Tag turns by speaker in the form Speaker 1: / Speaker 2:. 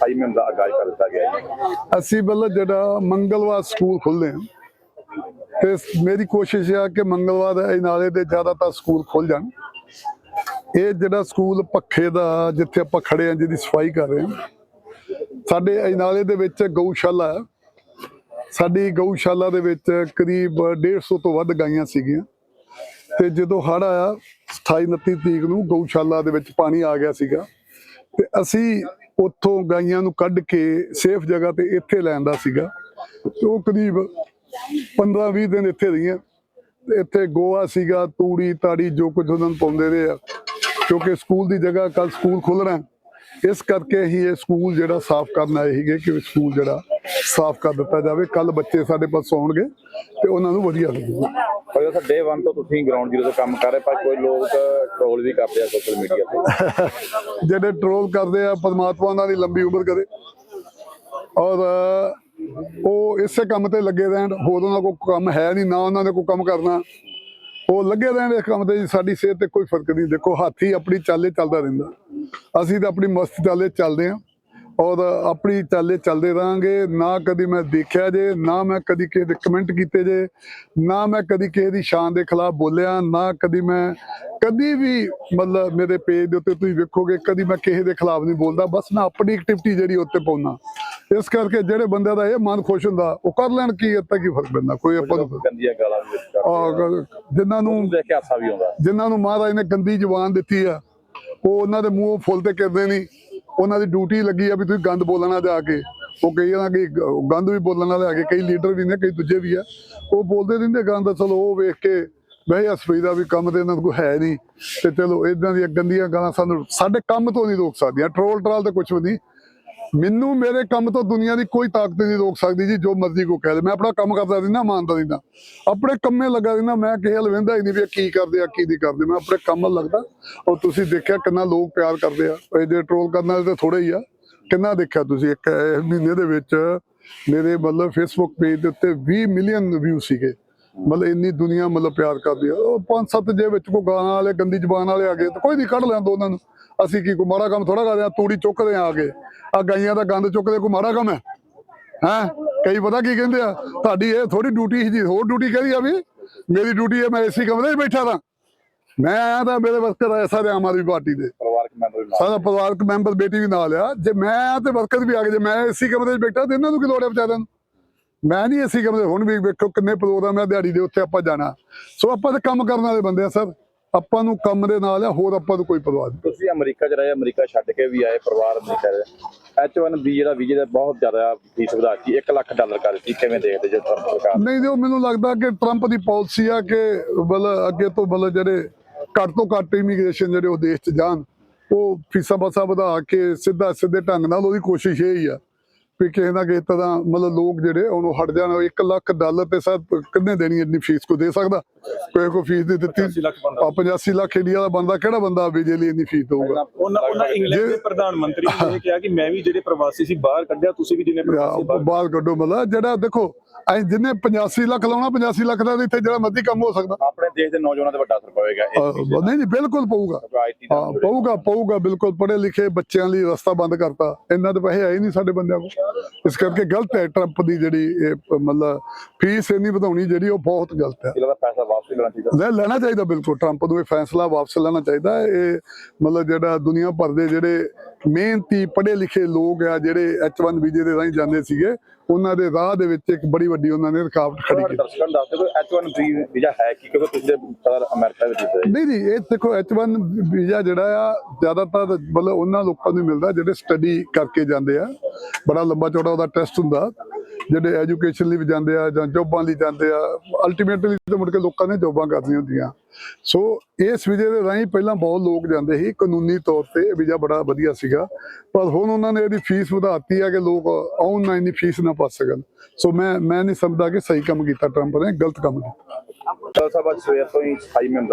Speaker 1: ਸਥਾਈ ਮੁਹਿੰਮ ਦਾ ਆਗਾਜ਼ ਕਰ ਦਿੱਤਾ ਗਿਆ ਹੈ
Speaker 2: ਅਸੀਂ ਮਤਲਬ ਜਿਹੜਾ ਮੰਗਲਵਾਰ ਸਕੂਲ ਖੁੱਲ੍ਹਦੇ ਆ, ਤੇ ਮੇਰੀ ਕੋਸ਼ਿਸ਼ ਆ ਕਿ ਮੰਗਲਵਾਰ ਇਹ ਨਾਲੇ ਦੇ ਜ਼ਿਆਦਾਤਰ ਸਕੂਲ ਖੁੱਲ ਜਾਣ। ਇਹ ਜਿਹੜਾ ਸਕੂਲ ਪੱਖੇ ਦਾ, ਜਿੱਥੇ ਆਪਾਂ ਖੜੇ ਆ, ਜਿਹਦੀ ਸਫ਼ਾਈ ਕਰ ਰਹੇ ਆ। ਸਾਡੇ ਅਜਨਾਲੇ ਦੇ ਵਿੱਚ ਗਊਸ਼ਾਲਾ ਹੈ ਸਾਡੀ ਗਊਸ਼ਾਲਾ ਦੇ ਵਿੱਚ ਕਰੀਬ 150 ਤੋਂ ਵੱਧ ਗਾਈਆਂ ਸੀਗੀਆਂ। ਤੇ ਜਦੋਂ ਹੜ੍ਹ ਆਇਆ 28 29 ਤਰੀਕ ਨੂੰ ਗਊਸ਼ਾਲਾ ਦੇ ਵਿੱਚ ਪਾਣੀ ਆ ਗਿਆ ਸੀਗਾ। ਤੇ ਅਸੀਂ ਉੱਥੋਂ ਗਾਈਆਂ ਨੂੰ ਕੱਢ ਕੇ ਸੇਫ ਜਗ੍ਹਾ ਤੇ ਇੱਥੇ ਲੈਂਦਾ ਸੀਗਾ। ਤੇ ਉਹ ਕਰੀਬ 15 20 ਦਿਨ ਇੱਥੇ ਰਹੀਆਂ। ਇੱਥੇ ਗੋਆ ਸੀਗਾ, ਤੂੜੀ, ਤਾੜੀ ਜੋ ਕੁਝ ਉਹਨਾਂ ਨੂੰ ਪਾਉਂਦੇ ਰਹੇ ਆ। ਕਿਉਂਕਿ ਸਕੂਲ ਦੀ ਜਗ੍ਹਾ ਕੱਲ ਸਕੂਲ ਖੁੱਲਣਾ ਹੈ। ਇਸ ਕਰਕੇ ਹੀ ਇਹ ਸਕੂਲ ਜਿਹੜਾ ਸਾਫ਼ ਕਰਨ ਆਏ ਸੀਗੇ ਕਿ ਸਕੂਲ ਜਿਹੜਾ ਸਾਫ਼ ਕਰ ਦਿੱਤਾ ਜਾਵੇ। ਕੱਲ ਬੱਚੇ ਸਾਡੇ ਪਾਸ ਆਉਣਗੇ ਤੇ ਉਹਨਾਂ ਨੂੰ ਵਧੀਆ ਲੱਗੂਗਾ।
Speaker 1: ਪਰ ਸਰ ਡੇ 1 ਤੋਂ ਤੁਸੀਂ ਗਰਾਊਂਡ ਜ਼ੀਰੋ ਤੋਂ ਕੰਮ ਕਰ ਰਹੇ, ਪਰ ਕੋਈ ਲੋਕ ਟ੍ਰੋਲ ਵੀ ਕਰਦੇ ਆ ਸੋਸ਼ਲ ਮੀਡੀਆ ਤੇ।
Speaker 2: ਜਿਹੜੇ ਟ੍ਰੋਲ ਕਰਦੇ ਆ, ਪਰਮਾਤਮਾ ਉਹਨਾਂ ਦੀ ਲੰਬੀ ਉਮਰ ਕਰੇ। ਔਰ, ਉਹ ਇਸੇ ਕੰਮ ਤੇ ਲੱਗੇ ਰਹਿਣ, ਹੋਰ ਉਹਨਾਂ ਕੋਲ ਕੰਮ ਹੈ ਨਹੀਂ, ਨਾ ਉਹਨਾਂ ਨੇ ਕੋਈ ਕੰਮ ਕਰਨਾ। ਉਹ ਲੱਗੇ ਰਹਿਣ ਇਸ ਕੰਮ ਤੇ, ਸਾਡੀ ਸਿਹਤ ਤੇ ਕੋਈ ਫ਼ਰਕ ਨਹੀਂ। ਦੇਖੋ, ਹਾਥੀ ਆਪਣੀ ਚਾਲੇ ਚੱਲਦਾ ਰਹਿੰਦਾ। ਅਸੀਂ ਤਾਂ ਆਪਣੀ ਮਸਤ ਚਾਲੇ ਚੱਲਦੇ ਹਾਂ। ਔਰ ਆਪਣੀ ਚਾਲੇ ਚੱਲਦੇ ਰਹਾਂਗੇ। ਨਾ ਕਦੀ ਮੈਂ ਦੇਖਿਆ ਜੇ ਨਾ ਮੈਂ ਕਦੀ ਕਿਸੇ ਦੇ ਕਮੈਂਟ ਕੀਤੇ ਜੇ ਨਾ ਮੈਂ ਕਦੀ ਕਿਸੇ ਦੀ ਸ਼ਾਨ ਦੇ ਖਿਲਾਫ ਬੋਲਿਆ ਨਾ ਕਦੀ ਮੈਂ ਕਦੀ ਵੀ ਮਤਲਬ ਮੇਰੇ ਪੇਜ ਦੇ ਉੱਤੇ ਤੁਸੀਂ ਵੇਖੋਗੇ ਕਦੀ ਮੈਂ ਕਿਸੇ ਦੇ ਖਿਲਾਫ ਨਹੀਂ ਬੋਲਦਾ। ਬਸ ਮੈਂ ਆਪਣੀ ਐਕਟੀਵਿਟੀ ਜਿਹੜੀ ਉੱਤੇ ਪਾਉਣਾ ਇਸ ਕਰਕੇ ਜਿਹੜੇ ਬੰਦੇ ਦਾ ਇਹ ਮਨ ਖੁਸ਼ ਹੁੰਦਾ ਉਹ ਕਰ ਲੈਣ ਕੀ ਇੱਥੇ ਕੀ ਫ਼ਰਕ ਪੈਂਦਾ? ਕੋਈ ਆਪਾਂ ਨੂੰ
Speaker 1: ਗੰਦੀਆਂ ਗਾਲਾਂ ਵੀ ਕਰਦੇ
Speaker 2: ਜਿਨ੍ਹਾਂ ਨੂੰ
Speaker 1: ਦੇਖ ਕੇ ਹਾਸਾ ਵੀ ਆਉਂਦਾ।
Speaker 2: ਜਿਨ੍ਹਾਂ ਨੂੰ ਮਹਾਰਾਜ ਨੇ ਗੰਦੀ ਜ਼ੁਬਾਨ ਦਿੱਤੀ ਆ ਉਹ ਉਹਨਾਂ ਦੇ ਮੂੰਹੋਂ ਫੁੱਲ ਤੇ ਕਰਦੇ ਨਹੀਂ। ਉਹਨਾਂ ਦੀ ਡਿਊਟੀ ਲੱਗੀ ਆ ਵੀ ਤੁਸੀਂ ਗੰਦ ਬੋਲਣਾ ਜਾ ਕੇ। ਉਹ ਕਈ ਨਾ ਕਈ ਗੰਦ ਵੀ ਬੋਲਣ ਵਾਲੇ ਹੈਗੇ ਕਈ ਲੀਡਰ ਵੀ ਨੇ, ਕਈ ਦੂਜੇ ਵੀ ਆ। ਉਹ ਬੋਲਦੇ ਰਹਿੰਦੇ ਗੰਦ, ਚਲੋ ਉਹ ਵੇਖ ਕੇ ਬਈ ਅਸਫੀ ਦਾ ਵੀ ਕੰਮ ਤੇ ਇਹਨਾਂ ਨੂੰ ਕੋਈ ਹੈ ਨਹੀਂ। ਤੇ ਚਲੋ ਇਦਾਂ ਦੀਆਂ ਗੰਦੀਆਂ ਗਾਲਾਂ ਸਾਨੂੰ ਸਾਡੇ ਕੰਮ ਤੋਂ ਨਹੀਂ ਰੋਕ ਸਕਦੀਆਂ। ਟਰੋਲ ਟਰਾਲ ਤੇ ਕੁਝ ਵੀ ਨਹੀਂ। ਮੈਨੂੰ ਮੇਰੇ ਕੰਮ ਤੋਂ ਦੁਨੀਆ ਦੀ ਕੋਈ ਤਾਕਤ ਨਹੀਂ ਰੋਕ ਸਕਦੀ ਜੀ, ਜੋ ਮਰਜ਼ੀ ਕੋ ਕਹਿ ਦੇ ਮੈਂ ਆਪਣਾ ਕੰਮ ਕਰਦਾ ਰਹਿੰਦਾ, ਇਮਾਨਦਾਰੀ ਨਾਲ ਆਪਣੇ ਕੰਮੇ ਲੱਗਾ ਰਹਿੰਦਾ, ਮੈਂ ਕਿਸੇ ਹਲ ਹੀ ਨਹੀਂ ਵੀ ਇਹ ਕੀ ਕਰਦੇ ਆ, ਕੀ ਨਹੀਂ ਕਰਦੇ। ਮੈਂ ਆਪਣੇ ਕੰਮ ਲੱਗਦਾ। ਔਰ ਤੁਸੀਂ ਦੇਖਿਆ ਕਿੰਨਾ ਲੋਕ ਪਿਆਰ ਕਰਦੇ ਆ। ਇਹ ਜੇ ਟਰੋਲ ਕਰਨ ਵਾਲੇ ਤਾਂ ਥੋੜੇ ਹੀ ਆ। ਕਿੰਨਾ ਦੇਖਿਆ ਤੁਸੀਂ ਇੱਕ ਮਹੀਨੇ ਦੇ ਵਿੱਚ ਮੇਰੇ ਮਤਲਬ ਫੇਸਬੁੱਕ ਪੇਜ ਦੇ ਉੱਤੇ 20 ਮਿਲੀਅਨ ਵਿਊ ਸੀਗੇ। ਮਤਲਬ ਇੰਨੀ ਦੁਨੀਆ ਮਤਲਬ ਪਿਆਰ ਕਰਦੀ ਆ। ਉਹ ਪੰਜ ਸੱਤ ਜੇ ਵਿੱਚ ਕੋ ਗਾਣਾ ਵਾਲੇ, ਗੰਦੀ ਜ਼ਬਾਨ ਵਾਲੇ ਆ ਗਏ ਤਾਂ ਕੋਈ ਨਹੀਂ ਕੱਢ ਲੈਂਦਾ ਉਹਨਾਂ ਨੂੰ। ਅਸੀਂ ਕੀ ਕੋ ਮਾੜਾ ਕੰਮ ਥੋੜਾ ਕਰਦੇ ਆ ਤੂੜੀ ਚੁੱਕਦੇ ਆ ਆ ਕੇ। ਆ ਗਾਈਆਂ ਦਾ ਗੰਦ ਚੁੱਕਦੇ ਕੋ ਮਾੜਾ ਕੰਮ ਹੈ? ਹੈਂ? ਕਈ ਪਤਾ ਕੀ ਕਹਿੰਦੇ ਆ? ਤੁਹਾਡੀ ਇਹ ਥੋੜੀ ਡਿਊਟੀ ਸੀ ਹੋਰ ਡਿਊਟੀ ਕਹਦੀ ਆ ਵੀ? ਮੇਰੀ ਡਿਊਟੀ ਹੈ ਮੈਂ ਏਸੀ ਕਮਰੇ 'ਚ ਬੈਠਾ ਤਾਂ। ਮੈਂ ਆਇਆ ਤਾਂ ਮੇਰੇ ਵਰਕਰ ਆਏ ਸਾਰੇ ਆਮ ਆਦਮੀ ਪਾਰਟੀ ਦੇ।
Speaker 1: ਪਰਿਵਾਰਕ ਮੈਂਬਰ
Speaker 2: ਸਾਰਾ ਪਰਿਵਾਰਕ ਮੈਂਬਰ ਬੇਟੀ ਵੀ ਨਾਲ ਆ। ਜੇ ਮੈਂ ਆਇਆ ਤੇ ਵਰਕਰ ਵੀ ਆ ਗਏ ਜੇ ਮੈਂ ਏਸੀ ਕਮਰੇ 'ਚ ਬੈਠਾ ਤੇ ਇਹਨਾਂ ਨੂੰ ਕੀ ਲੋੜ ਹੈ ਵਿਚਾਰਿਆਂ ਨੂੰ? ਮੈਂ ਨਹੀਂ ਏਸੀ ਕਮਰੇ ਹੁਣ ਵੀ ਵੇਖੋ ਕਿੰਨੇ ਪ੍ਰੋਗਰਾਮ ਆ ਦਿਹਾੜੀ ਦੇ ਉੱਤੇ ਆਪਾਂ ਜਾਣਾ। ਸੋ ਆਪਾਂ ਤਾਂ ਕੰਮ ਕਰਨ ਵਾਲੇ ਬੰਦੇ ਆ ਸਰ। ਆਪਾਂ ਨੂੰ ਕੰਮ ਦੇ ਨਾਲ ਆ ਹੋਰ ਆਪਾਂ ਨੂੰ ਕੋਈ ਪਰਵਾਹ ਨਹੀਂ।
Speaker 1: ਤੁਸੀਂ ਅਮਰੀਕਾ ਚ ਰਹੇ ਅਮਰੀਕਾ ਛੱਡ ਕੇ ਵੀ ਆਏ ਪਰਿਵਾਰ ਅਮਰੀਕਾ ਦੇ H1B ਜਿਹੜਾ ਵੀਜ਼ੇ ਦਾ ਬਹੁਤ ਜ਼ਿਆਦਾ ਫੀਸ ਵਧਾਤੀ 1 ਲੱਖ ਡਾਲਰ ਕਰ ਦਿੱਤੀ ਕਿਵੇਂ ਦੇਖਦੇ ਜੇ ਤੁਹਾਨੂੰ ਸਰਕਾਰ?
Speaker 2: ਨਹੀਂ ਜੋ ਮੈਨੂੰ ਲੱਗਦਾ ਕਿ ਟਰੰਪ ਦੀ ਪਾਲਿਸੀ ਆ ਕਿ ਮਤਲਬ ਅੱਗੇ ਤੋਂ ਮਤਲਬ ਜਿਹੜੇ ਘੱਟ ਤੋਂ ਘੱਟ ਇਮੀਗ੍ਰੇਸ਼ਨ ਜਿਹੜੇ ਉਹ ਦੇਸ਼ 'ਚ ਜਾਣ ਉਹ ਫੀਸਾਂ ਬਸਾ ਵਧਾ ਕੇ ਸਿੱਧਾ ਸਿੱਧੇ ਢੰਗ ਨਾਲ ਉਹਦੀ ਕੋਸ਼ਿਸ਼ ਇਹ ਹੀ ਆ ਵੀ ਕਿਸੇ ਨਾ ਕਿਸੇ ਤਰ੍ਹਾਂ ਮਤਲਬ ਲੋਕ ਜਿਹੜੇ ਉਹਨੂੰ ਹਟ ਜਾਣ 1 ਲੱਖ ਡਾਲਰ ਤੇ ਸਰ ਕਿੰਨੇ ਦੇਣੀ ਇੰਨੀ ਫੀਸ ਕੋ ਦੇ ਸਕਦਾ? ਕੋਈ ਕੋ ਫੀਸ ਦੇ ਦਿੱਤੀ?
Speaker 1: 85 ਲੱਖ ਬੰਦਾ।
Speaker 2: ਆ 85 ਲੱਖ ਇੰਡੀਆ ਦਾ ਬੰਦਾ ਕਿਹੜਾ ਬੰਦਾ ਵਿਜੇ ਲਈ ਇੰਨੀ ਫੀਸ ਦਊਗਾ?
Speaker 3: ਉਹਨਾਂ ਉਹਨਾਂ ਇੰਗਲੈਂਡ ਦੇ ਪ੍ਰਧਾਨ ਮੰਤਰੀ ਨੇ ਕਿਹਾ ਕਿ ਮੈਂ ਵੀ ਜਿਹੜੇ ਪ੍ਰਵਾਸੀ ਸੀ ਬਾਹਰ ਕੱਢਿਆ ਤੁਸੀਂ ਵੀ ਜਿੰਨੇ ਪ੍ਰਵਾਸੀ ਬਾਹਰ
Speaker 2: ਕੱਢੋ ਮਤਲਬ। ਜਿਹੜਾ ਦੇਖੋ ਐ ਜਿੰਨੇ 85 ਲੱਖ ਲਾਉਣਾ 85 ਲੱਖ ਦਾ ਇੱਥੇ ਜਿਹੜਾ ਮਰਜ਼ੀ ਕੰਮ ਹੋ ਸਕਦਾ।
Speaker 1: ਆਪਣੇ ਦੇਸ਼ ਦੇ ਨੌਜਵਾਨਾਂ ਤੇ ਵੱਡਾ ਅਸਰ ਪਵੇਗਾ
Speaker 2: ਨਹੀਂ ਨਹੀਂ ਬਿਲਕੁਲ ਪਊਗਾ।
Speaker 1: ਦਾ ਦਾ
Speaker 2: ਪਊਗਾ ਪਊਗਾ ਬਿਲਕੁਲ। ਪੜ੍ਹੇ ਲਿਖੇ ਬੱਚਿਆਂ ਲਈ ਰਸਤਾ ਬੰਦ ਕਰਤਾ। ਇੰਨਾ ਤਾਂ ਪੈਸੇ ਆਏ ਨਹੀਂ ਸਾਡੇ ਬੰਦਿਆਂ ਕੋਲ। ਇਸ ਕਰਕੇ ਗਲਤ ਹੈ ਟਰੰਪ ਦੀ ਜਿਹੜੀ ਮਤਲਬ ਫੀਸ ਇੰਨੀ ਵਧਾਉਣੀ ਜਿਹੜੀ ਉਹ ਬਹੁਤ ਗਲਤ ਹੈ।
Speaker 1: ਇਹਦਾ ਦਾ ਪੈਸਾ ਵਾਪਸ ਲੈਣਾ ਚਾਹੀਦਾ?
Speaker 2: ਲੈਣਾ ਚਾਹੀਦਾ ਬਿਲਕੁਲ। ਟਰੰਪ ਨੂੰ ਇਹ ਫੈਸਲਾ ਵਾਪਸ ਲੈਣਾ ਚਾਹੀਦਾ। ਇਹ ਮਤਲਬ ਜਿਹੜਾ ਦੁਨੀਆ ਭਰ ਦੇ ਜਿਹੜੇ ਮਿਹਨਤੀ ਪੜ੍ਹੇ ਲਿਖੇ ਲੋਕ ਆ ਜਿਹੜੇ H1 ਵੀਜ਼ੇ ਦੇ ਰਾਹੀਂ ਜਾਂਦੇ ਸੀਗੇ ਉਹਨਾਂ ਦੇ ਰਾਹ ਦੇ ਵਿੱਚ ਇੱਕ ਬੜੀ ਵੱਡੀ ਉਹਨਾਂ ਨੇ ਰੁਕਾਵਟ ਖੜੀ ਕੀਤੀ।
Speaker 1: ਦਰਸ਼ਕਾਂ ਦੱਸ ਦਿਓ ਕਿ H1B ਵੀਜ਼ਾ ਹੈ ਕੀ ਕਿਉਂਕਿ ਤੁਸੀਂ ਪਤਾ ਅਮਰੀਕਾ ਵਿੱਚ
Speaker 2: ਨਹੀਂ ਨਹੀਂ ਇਹ ਦੇਖੋ H1 ਵੀਜ਼ਾ ਜਿਹੜਾ ਆ ਜ਼ਿਆਦਾਤਰ ਮਤਲਬ ਉਹਨਾਂ ਲੋਕਾਂ ਨੂੰ ਮਿਲਦਾ ਜਿਹੜੇ ਸਟੱਡੀ ਕਰਕੇ ਜਾਂਦੇ ਆ। ਬੜਾ ਲੰਬਾ ਚੌੜਾ ਉਹਦਾ ਟੈਸਟ ਹੁੰਦਾ। ਜਿਹੜੇ ਐਜੂਕੇਸ਼ਨ ਲਈ ਜਾਂਦੇ ਆ ਜਾਂ ਜੋਬਾਂ ਲਈ ਜਾਂਦੇ ਆ ਅਲਟੀਮੇਟਲੀ ਤੇ ਮੁੜ ਕੇ ਲੋਕਾਂ ਨੇ ਜੋਬਾਂ ਕਰਨੀਆਂ ਹੁੰਦੀਆਂ। ਸੋ ਇਸ ਵੀਜ਼ੇ ਦੇ ਰਾਹੀਂ ਪਹਿਲਾਂ ਬਹੁਤ ਲੋਕ ਜਾਂਦੇ ਸੀ, ਕਾਨੂੰਨੀ ਤੌਰ ਤੇ ਵੀਜ਼ਾ ਬੜਾ ਵਧੀਆ ਸੀਗਾ। ਪਰ ਹੁਣ ਉਹਨਾਂ ਨੇ ਇਹਦੀ ਫੀਸ ਵਧਾਤੀ ਆ ਕਿ ਲੋਕ ਆਉਣ ਨਾ ਫੀਸ ਨਾ ਪਾ ਸਕਣ। ਸੋ ਮੈਂ ਮੈਂ ਨਹੀਂ ਸਮਝਦਾ ਕਿ ਸਹੀ ਕੰਮ ਕੀਤਾ ਟਰੰਪ ਨੇ, ਗਲਤ ਕੰਮ ਕੀਤਾ।
Speaker 1: ਸਭਾ ਸਵੇਰ ਤੋਂ ਹੀ ਸਥਾਈ ਮੈਂਬਰ